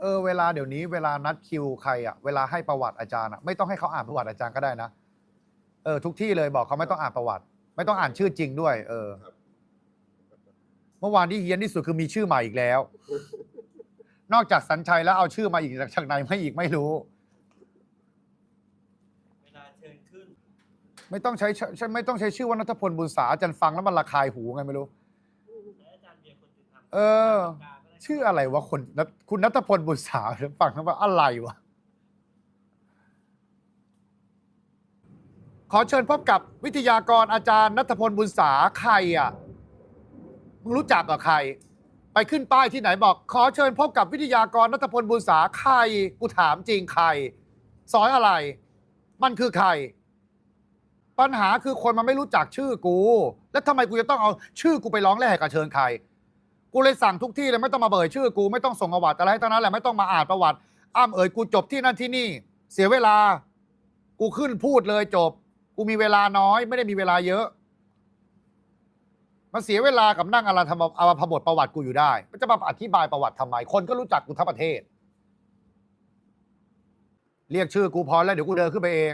เออเวลาเดี๋ยวนี้เวลานัดคิวใครอะเวลาให้ประวัติอาจารย์อะไม่ต้องให้เขาอ่านประวัติอาจารย์ก็ได้นะเออทุกที่เลยบอกเขาไม่ต้องอ่านประวัติ ไม่ต้องอ่านชื่อจริงด้วย เออครับเมื่อวานที่เฮี้ยนที่สุดคือมีชื่อใหม่อีกแล้ว นอกจากสัญชัยแล้วเอาชื่อมาอีกจากไหนไม่อีกไม่รู้ เวลาเชิญขึ้น ไม่ต้องใช้ใช้ไม่ต้องใช้ชื่อว่านัทพลบุญสาอาจารย์ฟังแล้วมันระคายหูไงไม่รู้ และอาจารย์เบียร์คนติดทำเออ ชื่ออะไรวะคนนัทคุณนัทพลบุญสาฟังแล้วว่าอะไรวะ ขอเชิญพบกับวิทยากรอาจารย์นัทพลบุญสาใครอะ มึงรู้จักกับใคร ไปขึ้นป้ายที่ไหนบอก ขอเชิญพบกับวิทยากรนัทพลบุญสาใครกูถามจริงใครสอนอะไร มันคือใคร ปัญหาคือคนมันไม่รู้จักชื่อกู แล้วทำไมกูจะต้องเอาชื่อกูไปร้องแรกกับเชิญใคร กูเลยสั่งทุกที่เลยไม่ต้องมาเบิดชื่อกูไม่ต้องส่งประวัติอะไรทั้งนั้นแหละไม่ต้องมาอ่านประวัติ อ้ำเอ่ยกูจบที่นั่นที่นี่ เสียเวลา กูขึ้นพูดเลยจบ กูมีเวลาน้อย ไม่ได้มีเวลาเยอะ มันเสียเวลากับนั่งอะไรทำเอาพบทประวัติกูอยู่ได้มันจะมาอธิบายประวัติทำไม คนก็รู้จักกูทั้งประเทศ เรียกชื่อกูพอแล้วเดี๋ยวกูเดินขึ้นไปเอง